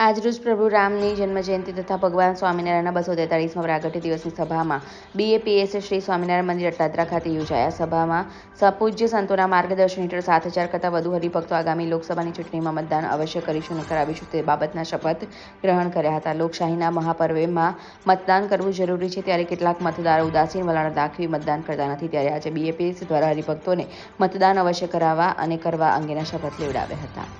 આજરોજ પ્રભુ રામની જન્મજયંતિ તથા ભગવાન સ્વામિનારાયણના બસો તેતાળીસમાં પ્રાગટ્ય દિવસની સભામાં બીએપીએસ શ્રી સ્વામિનારાયણ મંદિર અટાદરા ખાતે યોજાયા. સભામાં સપૂજ્ય સંતોના માર્ગદર્શન હેઠળ સાત હજાર કરતાં વધુ હરિભક્તો આગામી લોકસભાની ચૂંટણીમાં મતદાન અવશ્ય કરીશું અને કરાવીશું તે બાબતના શપથ ગ્રહણ કર્યા હતા. લોકશાહીના મહાપર્વેમાં મતદાન કરવું જરૂરી છે ત્યારે કેટલાક મતદારો ઉદાસીન વલણ દાખવી મતદાન કરતા નથી. ત્યારે આજે બીએપીએસ દ્વારા હરિભક્તોને મતદાન અવશ્ય કરાવવા અને કરવા અંગેના શપથ લેવડાવ્યા હતા.